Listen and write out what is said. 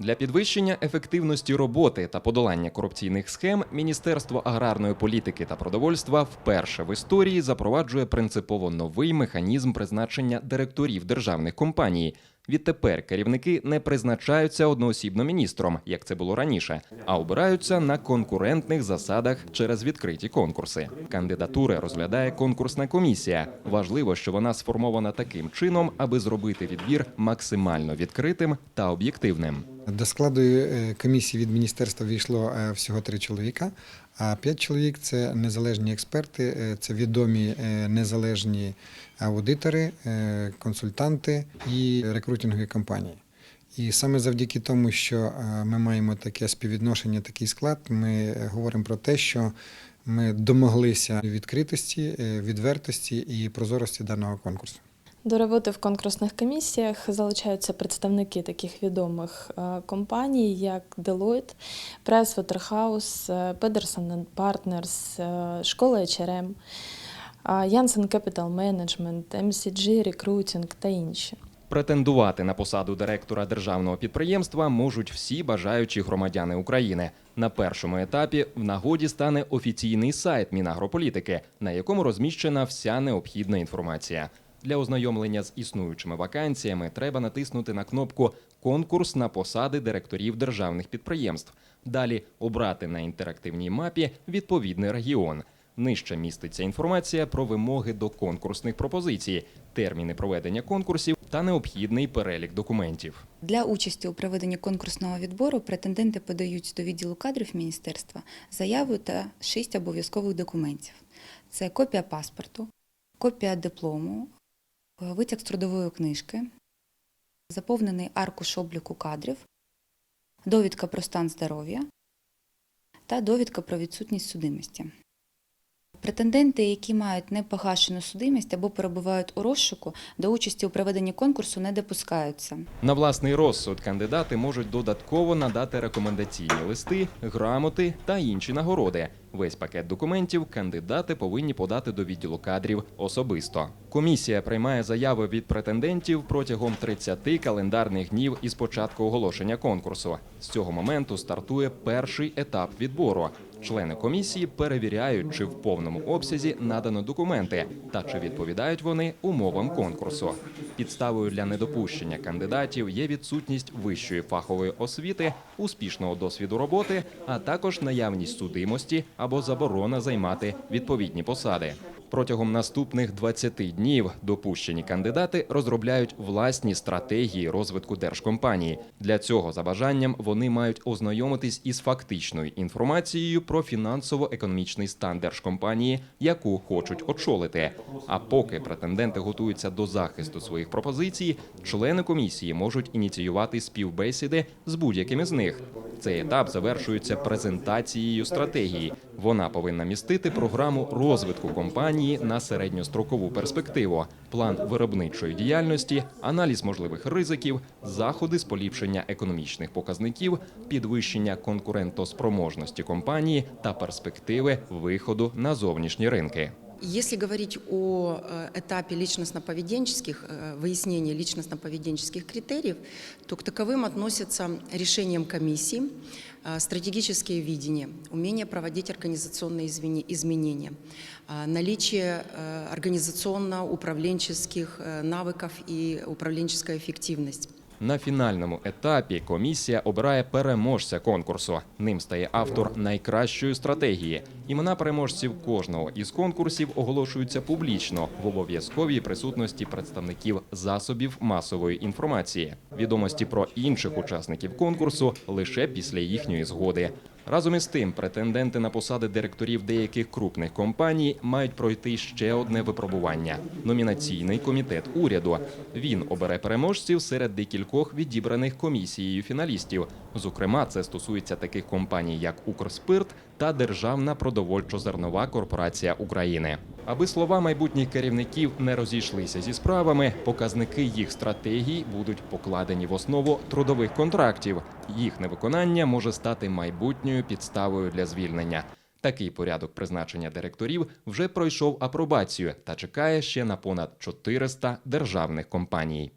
Для підвищення ефективності роботи та подолання корупційних схем Міністерство аграрної політики та продовольства вперше в історії запроваджує принципово новий механізм призначення директорів державних компаній. Відтепер керівники не призначаються одноосібно міністром, як це було раніше, а обираються на конкурентних засадах через відкриті конкурси. Кандидатури розглядає конкурсна комісія. Важливо, що вона сформована таким чином, аби зробити відбір максимально відкритим та об'єктивним. До складу е, комісії від міністерства війшло е, всього три чоловіка, а п'ять чоловік це незалежні експерти, е, це відомі незалежні аудитори, консультанти і рекрутингові компанії. І саме завдяки тому, що ми маємо таке співвідношення, такий склад, ми говоримо про те, що ми домоглися відкритості, відвертості і прозорості даного конкурсу. До роботи в конкурсних комісіях залучаються представники таких відомих е, компаній, як Deloitte, Pricewaterhouse, е, Pedersen Partners, е, школа HRM, Janssen Capital Management, MCG Recruiting та інші. Претендувати на посаду директора державного підприємства можуть всі бажаючі громадяни України. На першому етапі в нагоді стане офіційний сайт Мінагрополітики, на якому розміщена вся необхідна інформація. Для ознайомлення з існуючими вакансіями треба натиснути на кнопку Конкурс на посади директорів державних підприємств. Далі обрати на інтерактивній мапі відповідний регіон. Нижче міститься інформація про вимоги до конкурсних пропозицій, терміни проведення конкурсів та необхідний перелік документів. Для участі у проведенні конкурсного відбору претенденти подають до відділу кадрів міністерства заяву та шість обов'язкових документів: це копія паспорту, копія диплому, витяг з трудової книжки, заповнений аркуш обліку кадрів, довідка про стан здоров'я та довідка про відсутність судимості. Претенденти, які мають непогашену судимість або перебувають у розшуку, до участі у проведенні конкурсу не допускаються. На власний розсуд кандидати можуть додатково надати рекомендаційні листи, грамоти та інші нагороди. Весь пакет документів кандидати повинні подати до відділу кадрів особисто. Комісія приймає заяви від претендентів протягом 30 календарних днів із початку оголошення конкурсу. З цього моменту стартує перший етап відбору. Члени комісії перевіряють, чи в повному обсязі надано документи та чи відповідають вони умовам конкурсу. Підставою для недопущення кандидатів є відсутність вищої фахової освіти, успішного досвіду роботи, а також наявність судимості або заборона займати відповідні посади. Протягом наступних 20 днів допущені кандидати розробляють власні стратегії розвитку держкомпанії. Для цього за бажанням вони мають ознайомитись із фактичною інформацією про фінансово-економічний стан держкомпанії, яку хочуть очолити. А поки претенденти готуються до захисту своїх пропозицій, члени комісії можуть ініціювати співбесіди з будь-яким із них. Цей етап завершується презентацією стратегії. Вона повинна містити програму розвитку компанії на середньострокову перспективу, план виробничої діяльності, аналіз можливих ризиків, заходи з поліпшення економічних показників, підвищення конкурентоспроможності компанії та перспективи виходу на зовнішні ринки. Если говорить о э, этапе личностно-поведенческих, э, выяснения личностно-поведенческих критериев, то к таковым относятся решением комиссии, э, стратегические видения, умение проводить организационные извини- изменения, э, наличие э, организационно-управленческих э, навыков и управленческая эффективность. На фінальному етапі комісія обирає переможця конкурсу. Ним стає автор найкращої стратегії. Імена переможців кожного із конкурсів оголошуються публічно в обов'язковій присутності представників засобів масової інформації. Відомості про інших учасників конкурсу лише після їхньої згоди. Разом із тим, претенденти на посади директорів деяких крупних компаній мають пройти ще одне випробування номінаційний комітет уряду. Він обере переможців серед декількох відібраних комісією фіналістів. Зокрема, це стосується таких компаній, як Укрспирт та Державна продовольчо-зернова корпорація України. Аби слова майбутніх керівників не розійшлися зі справами, показники їх стратегій будуть покладені в основу трудових контрактів. Їх невиконання може стати майбутньою підставою для звільнення. Такий порядок призначення директорів вже пройшов апробацію та чекає ще на понад 400 державних компаній.